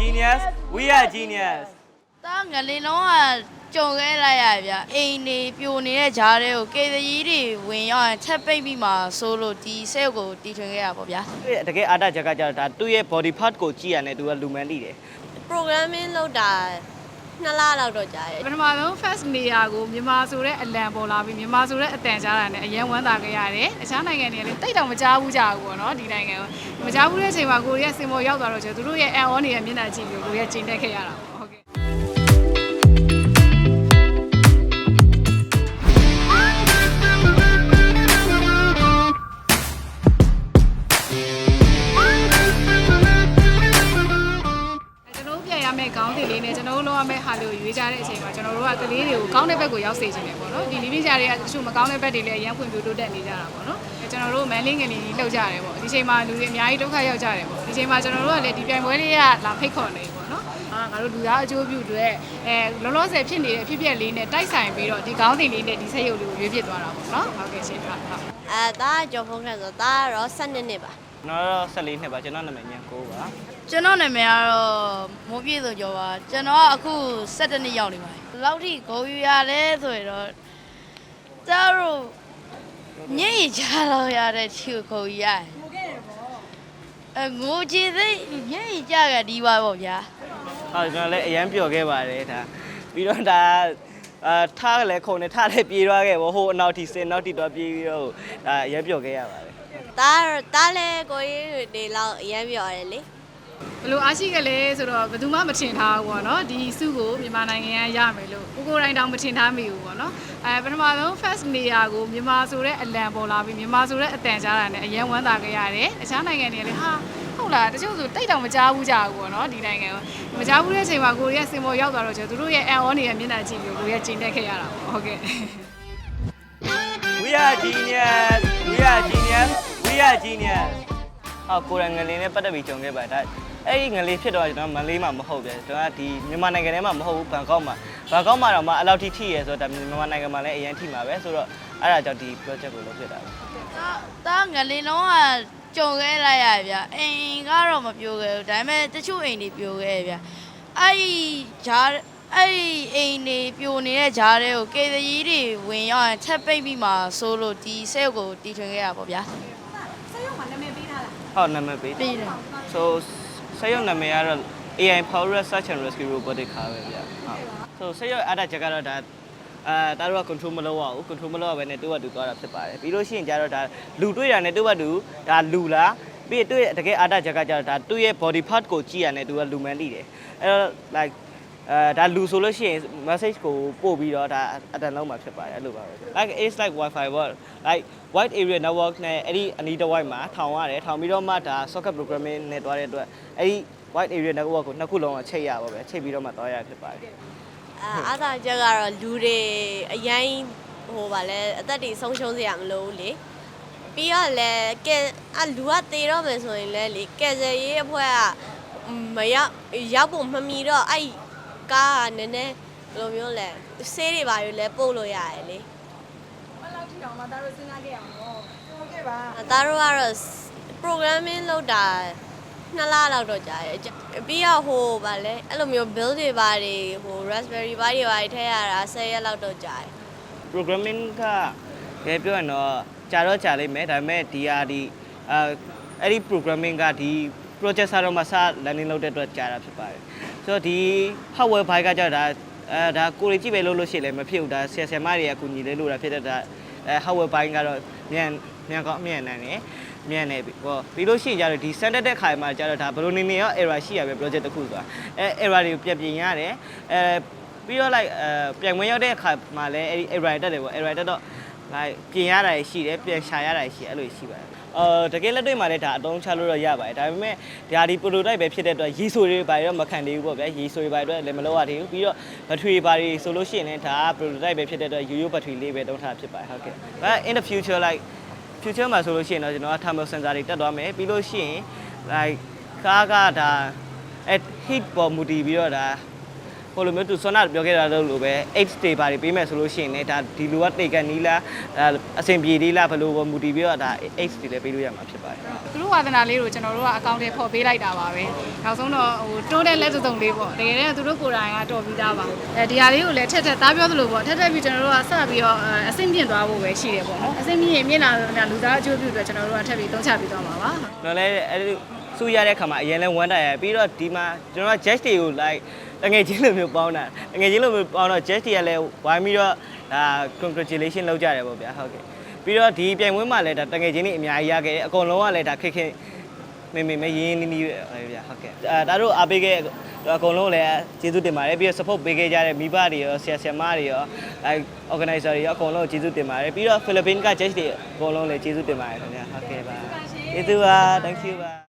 genius we are genius တာငလင်လုံးကကြုံခဲ့လိုက်ရဗျအိမ်နေပြိုနေတဲ့ဂျားတွေကိုကေသကြီးတွေဝင်ရောက်ရင်ချက်ပိတ်ပြီးမှဆိုလို့ဒီဆဲကိုတီထွင်ခဲ့ရပါဗျာသူရဲ့တကယ်အာတချက်ကကြတော့ဒါသူ့ရဲ့ body part ကိုကြည့်ရတယ်သူကလူမှန်လိတယ် programming လုပ်တာ နှစ်လလောက်တော့ကြာတယ်ပထမဆုံး first နေရာကိုမြန်မာဆိုတဲ့အလံပေါ်လာပြီးမြန်မာဆိုတဲ့အတန်ကြားတာနဲ့အရင်ဝမ်းသာခဲ့ရတယ်။အခြားနိုင်ငံတွေလည်းတိတ်တောင်မကြားဘူးကြဘူးပေါ့နော်ဒီနိုင်ငံကိုမကြားဘူးတဲ့အချိန်မှာကိုရီးယားစင်ပေါ်ရောက်သွားတော့ကျသူတို့ရဲ့ air on နေတဲ့မျက်နှာကြည့်ပြီးကိုရီးယားချိန်တက်ခဲ့ရတာပေါ့ ပြန်ရမယ့်ခေါင်းစဉ်လေးနဲ့ကျွန်တော်တို့လုပ်ရမယ့်ဟာလေးကိုရွေးကြတဲ့အချိန်မှာကျွန်တော်တို့ကကလေးတွေကိုကောင်းတဲ့ဘက်ကိုရောက်စေချင်တယ်ပေါ့နော်ဒီလီလီဂျာတွေကတချို့မကောင်းတဲ့ဘက်တွေလည်းအရင်ဖွင့်ပြတိုးတက်နေကြတာပေါ့နော်အဲကျွန်တော်တို့မန်လေးငယ်လေးကြီးလှုပ်ကြတယ်ပေါ့ဒီချိန်မှာလူတွေအများကြီးဒုက္ခရောက်ကြတယ်ပေါ့ဒီချိန်မှာကျွန်တော်တို့ကလည်းဒီပြိုင်ပွဲလေးကလာဖိတ်ခေါ်နေပေါ့နော်အာငါတို့လူသားအကျိုးပြုတွေအဲလောလောဆယ်ဖြစ်နေတဲ့အဖြစ်အပျက်လေးနဲ့တိုက်ဆိုင်ပြီးတော့ဒီခေါင်းစဉ်လေးနဲ့ဒီဆက်ရုပ်လေးကိုရွေးပြစ်သွားတာပေါ့နော်ဟုတ်ကဲ့ရှင်ဟုတ်ဟုတ်အဲဒါကကျော်ဖုန်းခန့်ဆိုဒါကတော့12နှစ်ပါကျွန်တော်တော့14နှစ်ပါကျွန်တော်နာမည်ညံကိုပါ ကျွန်တော်နာမည်ကတော့မိုးပြည့်စုံကျော်ပါကျွန်တော်ကအခု17နှစ်ရောက်နေပါတယ်ဘယ်လောက်ထိဂုံယူရလဲဆိုရင်တော့ကျားတို့ညင်ရချလာရတဲ့ချီကိုဂုံယူရတယ်အငိုကြည့်သိညင်ရကြကဒီပါပေါ့ဗျာဟုတ်ကျွန်တော်လည်းအရန်ပျော်ခဲ့ပါတယ်ဒါပြီးတော့ဒါအာထားလည်းခုံနဲ့ထားလည်းပြေးသွားခဲ့ပေါ့ဟိုအနောက်ထိစင်နောက်ထိတော့ပြေးပြီးတော့ဒါအရန်ပျော်ခဲ့ရပါတယ်ဒါကတော့ဒါလည်းကိုကြီးတွေလောက်အရင်ပြောရတယ်လေ ဘယ်လိုအားရှိကလေးဆိုတော့ဘယ်သူမှမထင်ထားဘူးပေါ့နော်ဒီစုကိုမြန်မာနိုင်ငံကရမယ်လို့ကိုကိုယ်တိုင်တောင်မထင်ထားမိဘူးပေါ့နော်အဲပထမဆုံး first နေရာကိုမြန်မာဆိုတဲ့အလံပေါ်လာပြီးမြန်မာဆိုတဲ့အတန်ကြားတာနဲ့အရင်ဝမ်းသာခဲ့ရတယ်အခြားနိုင်ငံတွေလည်းဟာဟုတ်လားတချို့ဆိုတိတ်တောင်မကြားဘူးကြဘူးပေါ့နော်ဒီနိုင်ငံကိုမကြားဘူးတဲ့အချိန်မှာကိုရီးယားစင်ပေါ်ရောက်သွားတော့ကျသူတို့ရဲ့ air on နေတဲ့မျက်နှာကြည့်ပြီးကိုရီးယားချိန်တက်ခဲ့ရတာပေါ့ဟုတ်ကဲ့ we are genius we are genius we are genius ဟောကိုရငလင်းနဲ့ပတ်သက်ပြီးကြုံခဲ့ပါတယ်ဒါ အဲ့ဒီငလေးဖြစ်တော့ကျွန်တော်မလေးမှာမဟုတ်ပဲကျွန်တော်ကဒီမြန်မာနိုင်ငံထဲမှာမဟုတ်ဘူးဘန်ကောက်မှာဘန်ကောက်မှာတော့မှအလောက်ထိထိရဲဆိုတော့ဒါမြန်မာနိုင်ငံမှာလည်းအရင်ထိမှာပဲဆိုတော့အဲ့ဒါကြောင့်ဒီ project ကိုလုပ်ဖြစ်တာပါတာတာငလင်လုံးကကြုံခဲ့လိုက်ရဗျအိမ်ကတော့မပြိုခဲ့ဘူးဒါပေမဲ့တချို့အိမ်တွေပြိုခဲ့ဗျအဲ့ဒီဂျားအဲ့ဒီအိမ်တွေပြိုနေတဲ့ဂျားတွေကိုကေသကြီးတွေဝင်ရောက်ရင်ချက်ပိတ်ပြီးမှဆိုလို့ဒီဆဲကိုတီထွင်ခဲ့ရပါဗျာဟုတ်နာမည်ပေးပြီးတယ် so ဆက်ရုပ်နာမည်ကတော့ AI Power Search and Rescue Robotic ခါပဲဗျဟုတ် so ဆက်ရုပ်အားတာချက်ကတော့ဒါအာတာတို့က control မလုပ်ရဘူး control မလုပ်ရဘဲနဲ့တူကတူသွားတာဖြစ်ပါတယ်ပြီးလို့ရှိရင်ကျတော့ဒါလူတွေ့တာနဲ့တူကတူဒါလူလားပြီးရင်သူ့ရဲ့တကယ်အားတာချက်ကကျတော့ဒါသူ့ရဲ့ body part ကိုကြည့်ရတယ်သူကလူမှန်လိတယ်အဲ့တော့ like အဲဒါလူဆိုလို့ရှိရင် message ကိုပို့ပြီးတော့ဒါအတန်လုံးမှာဖြစ်ပါတယ်အဲ့လိုပါပဲ like it's like wifi what like wide area network နဲ့အဲ့ဒီအနီးတစ်ဝိုက်မှာထောင်ရတယ်ထောင်ပြီးတော့မှဒါ socket programming နဲ့တွားတဲ့အတွက်အဲ့ဒီ wide area network ကိုနှစ်ခုလုံးကချိတ်ရပါပဲချိတ်ပြီးတော့မှတွားရဖြစ်ပါတယ်အဲအားသာချက်ကတော့လူတွေအရင်ဟိုဗာလဲအသက်တွေဆုံးရှုံးစရာမလိုဘူးလေပြီးတော့လည်းကဲအလူကတေတော့မယ်ဆိုရင်လည်းလေကဲစရေးအဖွဲကမရောက်ရောက်ဖို့မမီတော့အဲ့ ကားကနည်းနည်းဘယ်လိုမျိုးလဲဆေးတွေပါလို့လဲပို့လို့ရတယ်လေဘယ်လောက်ထိတောင်မှဒါတို့စဉ်းစားခဲ့အောင်တော့ဟုတ်ကဲ့ပါ။ဒါတို့ကတော့ programming လုပ်တာနှစ်လလောက်တော့ကြာတယ်။ပြီးတော့ဟိုဗာလဲအဲ့လိုမျိုး build တွေပါတွေဟို raspberry ပါတွေပါတွေထည့်ရတာ10ရက်လောက်တော့ကြာတယ် programming ကဘယ်ပြောရင်တော့ကြာတော့ကြာလိမ့်မယ်ဒါပေမဲ့ဒီဟာဒီအဲအဲ့ဒီ programming ကဒီ project ဆာတော့မှစ learning လုပ်တဲ့အတွက်ကြာတာဖြစ်ပါတယ် ဆိုတော့ဒီ hardware ဘိုင်းကကြာဒါအဲဒါကိုရီကြည့်ပဲလို့လို့ရှိရင်လည်းမဖြစ်ဘူးဒါဆရာဆရာမတွေအကူညီလေးလို့တာဖြစ်တဲ့ဒါအဲ hardware ဘိုင်းကတော့မြန်မြန်ကောင်းမြန်နိုင်တယ်မြန်နေပြီဟောပြီးလို့ရှိရင်ကျတော့ဒီ standard တဲ့ခါမှာကျတော့ဒါဘယ်လိုနေနေရော error ရှိရပဲ project တစ်ခုဆိုတာအဲ error တွေကိုပြန်ပြင်ရတယ်အဲပြီးတော့ like အဲပြန်ဝင်ရောက်တဲ့အခါမှာလည်းအဲ့ဒီ error တက်တယ်ပေါ့ error တက်တော့ like ပြင်ရတာရှိတယ်ပြန်ရှာရတာရှိတယ်အဲ့လိုရှိပါတယ် အော်တကယ်လက်တွေ့မှာလည်းဒါအတုံးချလို့တော့ရပါတယ်ဒါပေမဲ့ဒါဒီ prototype ပဲဖြစ်တဲ့အတွက်ရေဆိုတွေဘာတွေတော့မခံသေးဘူးပေါ့ဗျာရေဆိုတွေဘာတွေတော့လည်းမလုပ်ရသေးဘူးပြီးတော့ battery ဘာတွေဆိုလို့ရှိရင်လည်းဒါက prototype ပဲဖြစ်တဲ့အတွက်ရိုးရိုး battery လေးပဲတုံးထားဖြစ်ပါတယ်ဟုတ်ကဲ့ but in the future like future မှာဆိုလို့ရှိရင်တော့ကျွန်တော်က thermal sensor တွေတက်သွားမယ်ပြီးလို့ရှိရင် like ကားကဒါအဲ heat ပေါ်မူတည်ပြီးတော့ဒါ ဟိုလိုမျိုးသူဆွမ်းနာပြောခဲ့တာလို့လိုပဲ H တွေပါတွေပေးမယ်ဆိုလို့ရှိရင်လည်းဒါဒီလိုကတိတ်ကန်နီးလားဒါအဆင်ပြေသေးလားဘယ်လိုမူတည်ပြီးတော့ဒါ H တွေလည်းပေးလို့ရမှာဖြစ်ပါတယ်သူတို့ဝါသနာလေးကိုကျွန်တော်တို့ကအကောင့်ထဲပေါ်ပေးလိုက်တာပါပဲနောက်ဆုံးတော့ဟိုတိုးတဲ့လက်စုံလေးပေါ့တကယ်တည်းကသူတို့ကိုယ်တိုင်ကတော်ပြီးသားပါအဲဒီဟာလေးကိုလည်းထက်ထက်သားပြောသလိုပေါ့ထက်ထက်ပြီးကျွန်တော်တို့ကစပြီးတော့အဆင့်မြင့်သွားဖို့ပဲရှိတယ်ပေါ့နော်အဆင့်မြင့်ရင်မြင့်လာတော့လူသားအကျိုးပြုအတွက်ကျွန်တော်တို့ကထပ်ပြီးသုံးချပြီးသွားမှာပါတော့လည်းအဲ့ဒီစူရတဲ့ခါမှာအရင်လဲဝမ်းတာရပြီးတော့ဒီမှာကျွန်တော်က judge တွေကို like တငယ်ချင်းလိုမျိုးပေါင်းတာတငယ်ချင်းလိုမျိုးပေါင်းတော့ judge တွေကလည်းဝိုင်းပြီးတော့ဒါ congratulation လုပ်ကြတယ်ပေါ့ဗျာဟုတ်ကဲ့ပြီးတော့ဒီပြိုင်ပွဲမှာလည်းဒါတငယ်ချင်းတွေအများကြီးရခဲ့တယ်အကုန်လုံးကလည်းဒါခက်ခဲမေမေမေရင်းနီးနီးပဲဗျာဟုတ်ကဲ့အဲဒါတို့အားပေးခဲ့အကုန်လုံးလည်းကျေးဇူးတင်ပါတယ်ပြီးတော့ support ပေးခဲ့ကြတဲ့မိဘတွေရောဆရာဆရာမတွေရောအဲ organizer တွေရောအကုန်လုံးကျေးဇူးတင်ပါတယ်ပြီးတော့ Philippines က judge တွေအကုန်လုံးလည်းကျေးဇူးတင်ပါတယ်ခင်ဗျာဟုတ်ကဲ့ပါကျေးဇူးပါ thank you ပါ